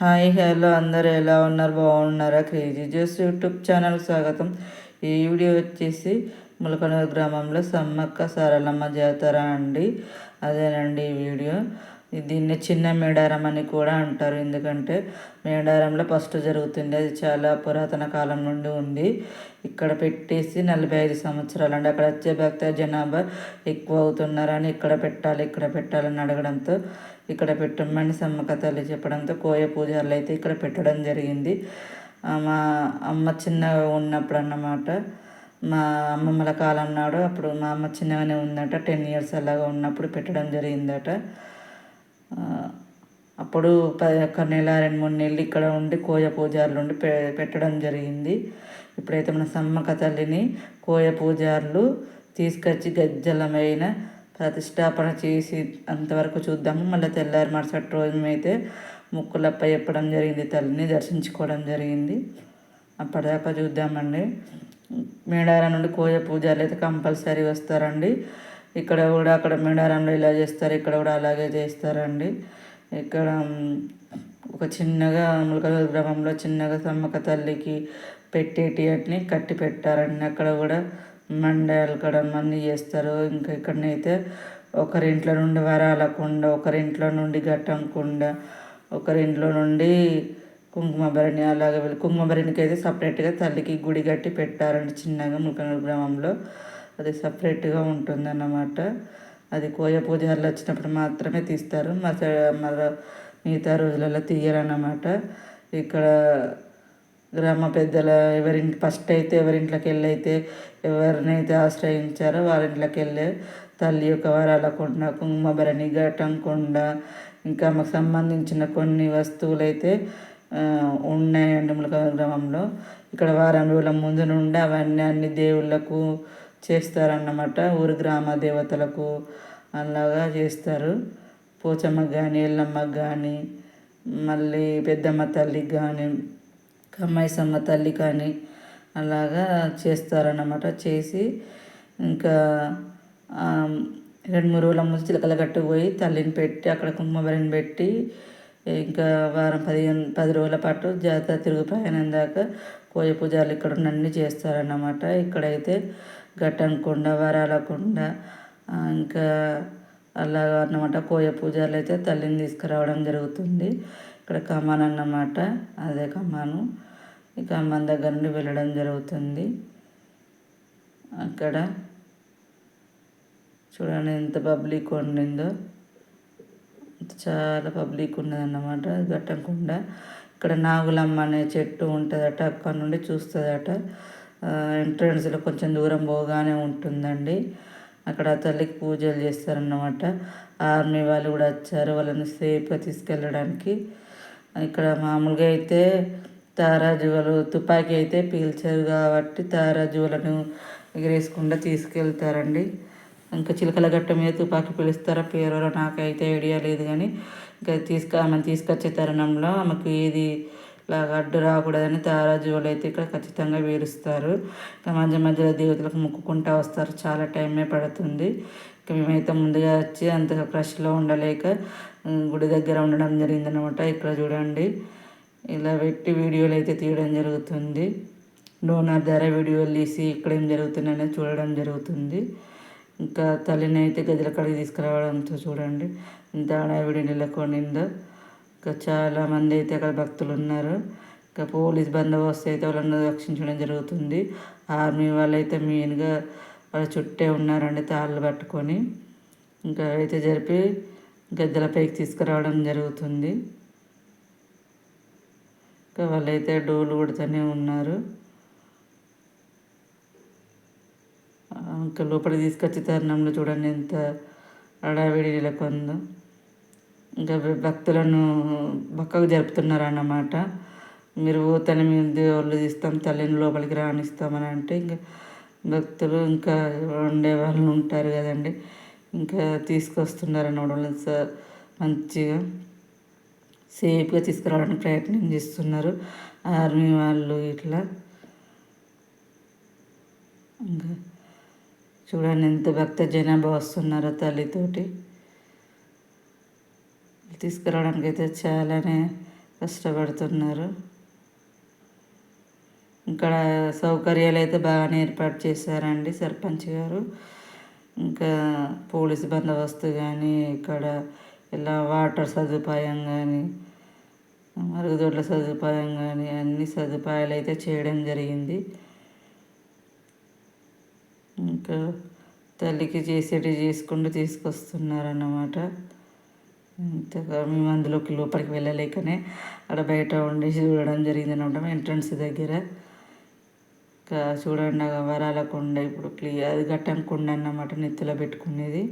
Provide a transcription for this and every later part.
Hi hello అందరు ఎలా ఉన్నారు? బాగున్నారా? క్రేజీ జ్యూస్ యూట్యూబ్ ఛానల్ స్వాగతం. ఈ వీడియో వచ్చేసి ములకనూరు గ్రామంలో సమ్మక్క సారలమ్మ జాతర అండి. అదేనండి ఈ వీడియో. దీన్ని చిన్న మేడారం అని కూడా అంటారు. ఎందుకంటే మేడారంలో ఫస్ట్ జరుగుతుంది అది చాలా పురాతన కాలం నుండి ఉంది. ఇక్కడ పెట్టేసి నలభై ఐదు సంవత్సరాలు అండి అక్కడ వచ్చే భక్త జనాభా ఎక్కువ అవుతున్నారని ఇక్కడ పెట్టాలి ఇక్కడ పెట్టాలని అడగడంతో ఇక్కడ పెట్టమని సమ్మక్క తల్లి చెప్పడంతో కోయ పూజారులు అయితే ఇక్కడ పెట్టడం జరిగింది. మా అమ్మ చిన్నగా ఉన్నప్పుడు అన్నమాట మా అమ్మమ్మల కాలం నాడు అప్పుడు మా అమ్మ చిన్నగానే ఉందట టెన్ ఇయర్స్ అలాగా ఉన్నప్పుడు పెట్టడం జరిగిందట. అప్పుడు ఒక నెల రెండు మూడు నెలలు ఇక్కడ ఉండి కోయ పూజారులు ఉండి పె పెట్టడం జరిగింది. ఇప్పుడైతే మన సమ్మక తల్లిని కోయ పూజారులు తీసుకొచ్చి గజ్జలమైన ప్రతిష్టాపన చేసి అంతవరకు చూద్దాము. మళ్ళీ తెల్లారి మరుసటి రోజు అయితే ముక్కులప్ప చెప్పడం జరిగింది తల్లిని దర్శించుకోవడం జరిగింది. అప్పటిదాకా చూద్దామండి. మేడారం నుండి కోయ పూజారులు అయితే కంపల్సరీ వస్తారండి. ఇక్కడ కూడా అక్కడ మేడారంలో ఇలా చేస్తారు ఇక్కడ కూడా అలాగే చేస్తారండి. ఇక్కడ ఒక చిన్నగా ములకలూరు గ్రామంలో చిన్నగా సమ్మక్క తల్లికి పెట్టేటి అట్ని కట్టి పెట్టారండి. అక్కడ కూడా మండలు కూడా మంది చేస్తారు. ఇంకా ఇక్కడనైతే ఒకరింట్లో నుండి వరాల కుండ ఒకరింట్లో నుండి ఘట్టం కుండ ఒకరింట్లో నుండి కుంకుమభరణి అలాగే వెళ్ళి కుంకుమభరణికి అయితే సపరేట్గా తల్లికి గుడి కట్టి పెట్టారండి చిన్నగా ములకనూరు గ్రామంలో. అది సపరేట్గా ఉంటుందన్నమాట. అది కోయ పూజారులు వచ్చినప్పుడు మాత్రమే తీస్తారు. మళ్ళీ మిగతా రోజులలో తీయరన్నమాట. ఇక్కడ గ్రామ పెద్దల ఎవరింటి ఫస్ట్ అయితే ఎవరింట్లోకి వెళ్ళి అయితే ఎవరినైతే ఆశ్రయించారో వాళ్ళ వెళ్ళే తల్లి యొక్క వరాల కొండ కుంకుమభరణి ఘటం కొండ ఇంకా మాకు సంబంధించిన కొన్ని వస్తువులు అయితే ఉన్నాయండి ములక గ్రామంలో. ఇక్కడ వారం రోజుల ముందు నుండి అవన్నీ అన్ని దేవుళ్ళకు చేస్తారన్నమాట. ఊరు గ్రామ దేవతలకు అలాగా చేస్తారు. పోచమ్మకు కానీ ఎల్లమ్మకు కానీ మళ్ళీ పెద్దమ్మ తల్లికి కానీ కమ్మాయిసమ్మ తల్లి కానీ అలాగా చేస్తారన్నమాట. చేసి ఇంకా రెండు మూడు రోజుల ముందు చిలకల గట్టుకు పోయి తల్లిని పెట్టి అక్కడ కుంకుమబరిని పెట్టి ఇంకా వారం పదిహేను పది రోజుల పాటు జాతర తిరుగు ప్రయాణం దాకా కోయ పూజలు ఇక్కడ అన్నీ చేస్తారన్నమాట. ఇక్కడైతే ఘట్టంకొండ వరాలకొండ ఇంకా అలా అన్నమాట. కోయ పూజలు అయితే తల్లిని తీసుకురావడం జరుగుతుంది. ఇక్కడ కమాన్ అన్నమాట. అదే కమాను. ఈ కమాన్ దగ్గర నుండి వెళ్ళడం జరుగుతుంది. అక్కడ చూడండి ఎంత పబ్లిక్ ఉండిందో. చాలా పబ్లిక్ ఉన్నదన్నమాట ఘట్టంకొండ ఇక్కడ నాగులమ్మ అనే చెట్టు ఉంటుందట అక్కడ నుండి చూస్తుందట. ఎంట్రన్స్లో కొంచెం దూరం పోగానే ఉంటుందండి. అక్కడ తల్లికి పూజలు చేస్తారన్నమాట. ఆర్మీ వాళ్ళు కూడా వచ్చారు. వాళ్ళని సేఫ్గా తీసుకెళ్ళడానికి. ఇక్కడ మామూలుగా అయితే తారాజువలు తుపాకీ అయితే పీల్చారు కాబట్టి తారాజువలను ఎగరేసుకుండా తీసుకెళ్తారండి. ఇంకా చిలకల గట్ట మీద తుపాకీ పిలుస్తారా పేరు నాకైతే ఐడియా లేదు కానీ ఇంకా తీసుకు ఆమెను తీసుకొచ్చే తరుణంలో ఆమెకు ఏది లాగా అడ్డు రాకూడదని తారాజువులు అయితే ఇక్కడ ఖచ్చితంగా వేరుస్తారు. ఇక మధ్య మధ్యలో దేవతలకు మొక్కుకుంటూ వస్తారు. చాలా టైమే పడుతుంది. ఇక మేమైతే ముందుగా వచ్చి అంత క్రష్లో ఉండలేక గుడి దగ్గర ఉండడం జరిగిందనమాట ఇక్కడ చూడండి. ఇలా పెట్టి వీడియోలు అయితే తీయడం జరుగుతుంది. డోనర్ ధర వీడియోలు తీసి ఇక్కడ ఏం జరుగుతుందనేది చూడడం జరుగుతుంది. ఇంకా తల్లిని అయితే గదిల కడిగి తీసుకురావడంతో చూడండి. ఇంత హడావిడి నెలకొనిందో. ఇంకా చాలామంది అయితే అక్కడ భక్తులు ఉన్నారు. ఇంకా పోలీస్ బందోబస్తు అయితే వాళ్ళని రక్షించడం జరుగుతుంది. ఆర్మీ వాళ్ళు అయితే మెయిన్గా వాళ్ళ చుట్టే ఉన్నారండి తాళ్ళు పట్టుకొని. ఇంకా అయితే జరిపి గద్దెలపైకి తీసుకురావడం జరుగుతుంది. ఇంకా వాళ్ళైతే డోలు కొడుతూనే ఉన్నారు. ఇంకా లోపలికి తీసుకొచ్చే తరుణంలో చూడండి ఎంత అడావిడి నెలకొందో. ఇంకా భక్తులను పక్కకు జరుపుతున్నారు అన్నమాట మీరు తన మీద దేవుళ్ళు తీస్తాం తల్లిని లోపలికి రాణిస్తామని అంటే ఇంకా భక్తులు ఇంకా ఉండే వాళ్ళు ఉంటారు కదండి. ఇంకా తీసుకొస్తున్నారు అన్నమాట మంచిగా సేఫ్గా తీసుకురావడానికి ప్రయత్నం చేస్తున్నారు. ఆర్మీ వాళ్ళు ఇట్లా. ఇంకా చూడండి ఎంత భక్త జనాభా వస్తున్నారో తల్లితోటి. తీసుకురావడానికి అయితే చాలానే కష్టపడుతున్నారు. ఇక్కడ సౌకర్యాలు అయితే బాగానే ఏర్పాటు చేశారండి సర్పంచ్ గారు. ఇంకా పోలీస్ బందోబస్తు కానీ ఇక్కడ ఇలా వాటర్ సదుపాయం కానీ మరుగుదొడ్ల సదుపాయం కానీ అన్ని సదుపాయాలు అయితే చేయడం జరిగింది. ఇంకా తల్లికి చేసేటి చేసుకుంటూ తీసుకొస్తున్నారన్నమాట. మేము అందులోకి లోపలికి వెళ్ళలేకనే అక్కడ బయట ఉండి చూడడం జరిగింది అనమాట ఎంట్రన్స్ దగ్గర. ఇంకా చూడండి వరాల కొండ ఇప్పుడు క్లియర్ అది గట్టం కొండ అన్నమాట నెత్తిలో పెట్టుకునేది.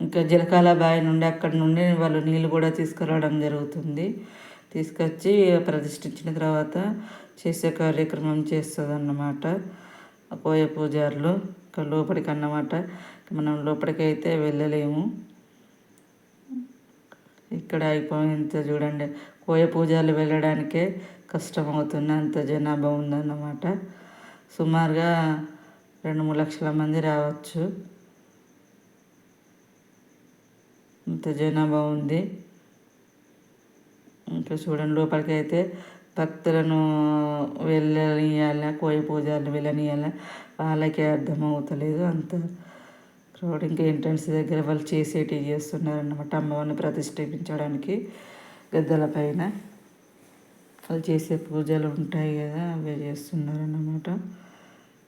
ఇంకా జలకాల బావి నుండి అక్కడ నుండి వాళ్ళు నీళ్ళు కూడా తీసుకురావడం జరుగుతుంది. తీసుకొచ్చి ప్రతిష్ఠించిన తర్వాత చేసే కార్యక్రమం చేస్తుంది అన్నమాట కోయ పూజారులు. ఇంకా లోపలికి అన్నమాట మనం లోపలికి అయితే వెళ్ళలేము. ఇక్కడ అయిపోయింత చూడండి. కోయ పూజలు వెళ్ళడానికే కష్టమవుతుంది అంత జనాభా ఉందన్నమాట. సుమారుగా రెండు మూడు లక్షల మంది రావచ్చు. ఇంత జనాభా ఉంది. ఇంకా చూడండి లోపలికి అయితే భక్తులను వెళ్ళనియాల కోయ పూజలు వెళ్ళనియాల వాళ్ళకే అర్థమవుతలేదు అంత. రోడ్ ఇంకా ఎంట్రన్స్ దగ్గర వాళ్ళు చేసేటివి చేస్తున్నారన్నమాట. అమ్మవారిని ప్రతిష్ఠించడానికి గద్దల పైన. వాళ్ళు చేసే పూజలు ఉంటాయి కదా అవే చేస్తున్నారన్నమాట.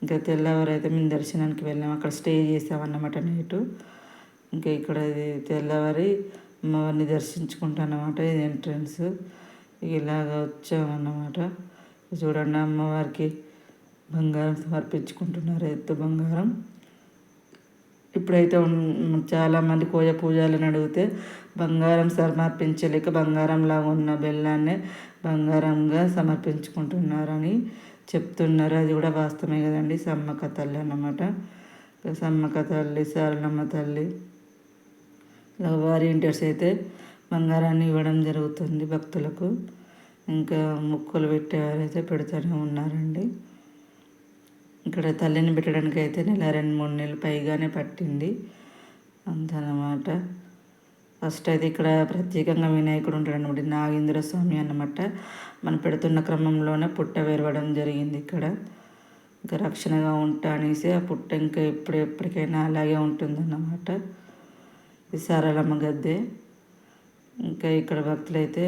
ఇంకా తెల్లవారైతే అయితే మేము దర్శనానికి వెళ్ళాము అక్కడ స్టే చేసామన్నమాట నైటు. ఇంకా ఇక్కడ తెల్లవారి అమ్మవారిని దర్శించుకుంటానమాట ఇది ఎంట్రన్స్. ఇలాగ వచ్చామన్నమాట. చూడండి అమ్మవారికి బంగారం సమర్పించుకుంటున్నారు ఎత్తు బంగారం. ఇప్పుడైతే చాలామంది కోయ పూజలను అడిగితే బంగారం సమర్పించలేక బంగారంలాగా ఉన్న బెల్లాన్ని బంగారంగా సమర్పించుకుంటున్నారని చెప్తున్నారు. అది కూడా వాస్తవమే కదండి. సమ్మక తల్లి అన్నమాట. సమ్మక తల్లి సారలమ్మ తల్లి వారియంటర్స్ అయితే బంగారాన్ని ఇవ్వడం జరుగుతుంది భక్తులకు. ఇంకా ముక్కులు పెట్టేవారైతే పెడుతూనే ఉన్నారండి. ఇక్కడ తల్లిని పెట్టడానికి అయితే నెల రెండు మూడు నెలలు పైగానే పట్టింది. అంతనమాట ఫస్ట్ అయితే ఇక్కడ ప్రత్యేకంగా వినాయకుడు ఉంటాడు అనమాట నాగేంద్ర స్వామి అన్నమాట. మనం పెడుతున్న క్రమంలోనే పుట్ట వేరవడం జరిగింది ఇక్కడ. ఇంకా రక్షణగా ఉంటా అనేసి ఆ పుట్ట ఇంకా ఎప్పుడు ఎప్పటికైనా అలాగే ఉంటుందన్నమాట. ఇది సారలమ్మ గద్దె. ఇంకా ఇక్కడ భక్తులైతే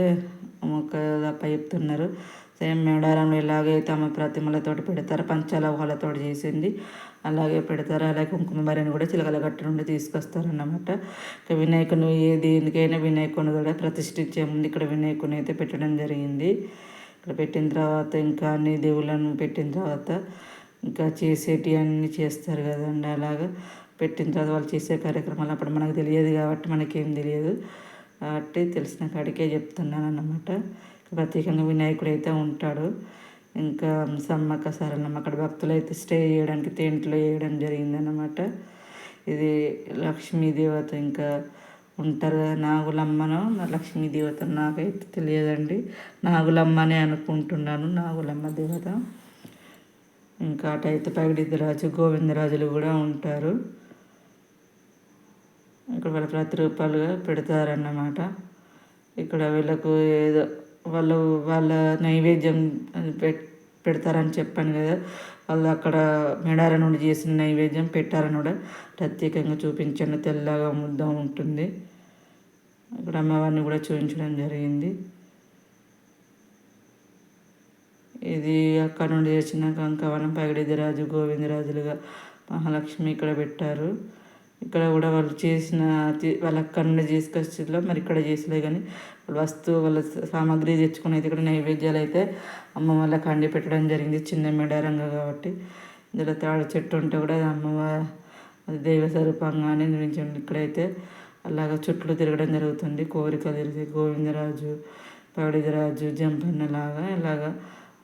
మొక్క చెప్తున్నారు సేమ్ మేడారంలో ఎలాగైతే ఆమె ప్రతిమలతో పెడతారు పంచలోహాలతో చేసింది. అలాగే పెడతారు అలాగే కుంకుమ భార్యను కూడా చిలకల గట్ట నుండి తీసుకొస్తారు అన్నమాట ఇక వినాయకుని ఏ దేనికైనా వినాయకుని కూడా ప్రతిష్ఠించే ముందు ఇక్కడ వినాయకుని అయితే పెట్టడం జరిగింది. ఇక్కడ పెట్టిన తర్వాత ఇంకా అన్ని దేవుళ్ళను పెట్టిన తర్వాత ఇంకా చేసేటి అన్నీ చేస్తారు కదండి అలాగా. పెట్టిన తర్వాత వాళ్ళు చేసే కార్యక్రమాలు అప్పుడు మనకు తెలియదు కాబట్టి మనకేం తెలియదు. కాబట్టి తెలిసిన కాడికే చెప్తున్నాను అన్నమాట ప్రత్యేకంగా వినాయకుడు అయితే ఉంటాడు. ఇంకా సమ్మక్క సారలమ్మ అక్కడ భక్తులు అయితే స్టే చేయడానికి టెంట్లో వేయడం జరిగిందనమాట ఇది లక్ష్మీ దేవత ఇంకా ఉంటారు కదా నాగులమ్మను లక్ష్మీ దేవత నాకైతే తెలియదండి. నాగులమ్మనే అనుకుంటున్నాను. నాగులమ్మ దేవత. ఇంకా అటైతే పగిడిద్దరాజు గోవిందరాజులు కూడా ఉంటారు. ఇక్కడ వాళ్ళ ప్రతిరూపాలుగా పెడతారన్నమాట. ఇక్కడ వీళ్ళకు ఏదో వాళ్ళు వాళ్ళ నైవేద్యం పెడతారని చెప్పాను కదా. వాళ్ళు అక్కడ మెడార నుండి చేసిన నైవేద్యం పెట్టారని కూడా ప్రత్యేకంగా చూపించండి తెల్లగా ముద్ద ఉంటుంది. అక్కడ అమ్మవారిని కూడా చూపించడం జరిగింది. ఇది అక్కడ నుండి చేసిన కంకవనం పగిడిదిరాజు గోవిందరాజులుగా మహాలక్ష్మి ఇక్కడ పెట్టారు. ఇక్కడ కూడా వాళ్ళు చేసిన వాళ్ళు అక్కడ నుండి తీసుకొచ్చిలో మరి ఇక్కడ చేసలే కానీ వాళ్ళు వస్తువు వాళ్ళ సామాగ్రి తెచ్చుకుని అయితే ఇక్కడ నైవేద్యాలు అయితే అమ్మ వాళ్ళ కండి పెట్టడం జరిగింది. చిన్న మెడారంగా కాబట్టి. ఇందులో తాడు చెట్టు ఉంటే కూడా అది అమ్మవారి అది దైవ స్వరూపంగానే నిర్మించండి. ఇక్కడైతే అలాగా చుట్లు తిరగడం జరుగుతుంది. కోరిక తిరిగి గోవిందరాజు పౌడిదరాజు జంపన్నలాగా ఇలాగ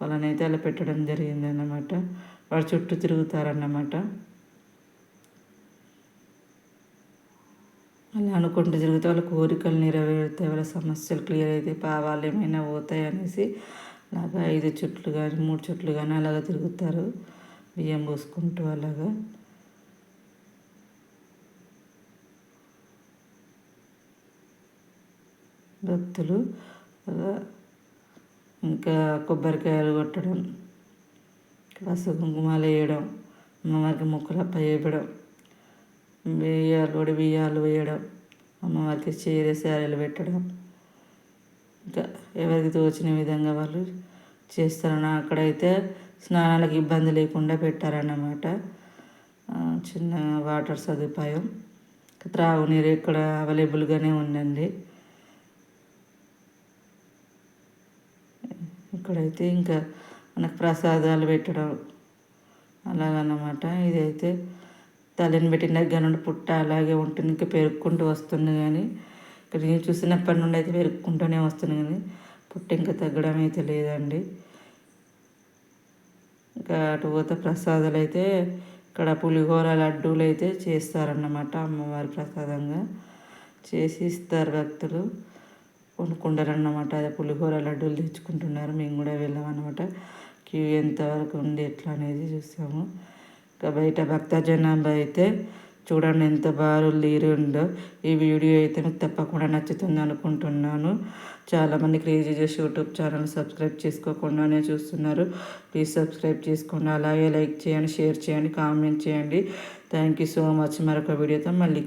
వాళ్ళనైతే అలా పెట్టడం జరిగింది అన్నమాట వాడు చుట్టూ తిరుగుతారన్నమాట. అలా అనుకుంటూ తిరిగితే వాళ్ళ కోరికలు నెరవేరుతాయి. వాళ్ళ సమస్యలు క్లియర్ అవుతాయి పావాలు ఏమైనా పోతాయి అనేసి అలాగా ఐదు చుట్లు కానీ మూడు చుట్లు కానీ అలాగా తిరుగుతారు. బియ్యం పోసుకుంటూ అలాగా. భక్తులు అలా ఇంకా కొబ్బరికాయలు కొట్టడం పసుపు కుంకుమాలు వేయడం అమ్మవారికి మొక్కులప్ప వేయడం బియ్యాలు కూడా బియ్యాలు వేయడం అమ్మవారికి చీర శారీలు పెట్టడం. ఇంకా ఎవరికి తోచిన విధంగా వాళ్ళు చేస్తారన్న అక్కడైతే స్నానాలకు ఇబ్బంది లేకుండా పెట్టారన్నమాట. చిన్న వాటర్ సదుపాయం. త్రాగునీరు ఇక్కడ అవైలబుల్గానే ఉందండి. ఇక్కడైతే ఇంకా మనకు ప్రసాదాలు పెట్టడం అలాగన్నమాట. ఇదైతే తల్లిని పెట్టిన దగ్గర నుండి పుట్ట అలాగే ఉంటుంది. ఇంకా పెరుక్కుంటూ వస్తుంది కానీ ఇక్కడ నేను చూసినప్పటి నుండి అయితే పెరుక్కుంటూనే వస్తుంది కానీ పుట్ట ఇంకా తగ్గడం అయితే లేదండి. ఇంకా అటు పోతే ప్రసాదాలు అయితే ఇక్కడ పులిహోర లడ్డూలు అయితే చేస్తారన్నమాట అమ్మవారి ప్రసాదంగా. చేసి ఇస్తారు భక్తులు. కొనుక్కుంటారన్నమాట. అదే పులిహోర లడ్డూలు తెచ్చుకుంటున్నారు. మేము కూడా వెళ్ళామన్నమాట. క్యూ ఎంతవరకు ఉంది ఎట్లా అనేది చూసాము ఇంకా బయట భక్త జనాభా అయితే చూడండి ఎంత బాగా ఉందో. ఈ వీడియో అయితే మీకు తప్పకుండా నచ్చుతుంది అనుకుంటున్నాను. చాలామంది crazy just YouTube channel subscribe చేసుకోకుండానే చూస్తున్నారు. ప్లీజ్ సబ్స్క్రైబ్ చేసుకోండి అలాగే లైక్ చేయండి షేర్ చేయండి కామెంట్ చేయండి. థ్యాంక్ యూ సో మచ్ మరొక వీడియోతో మళ్ళీ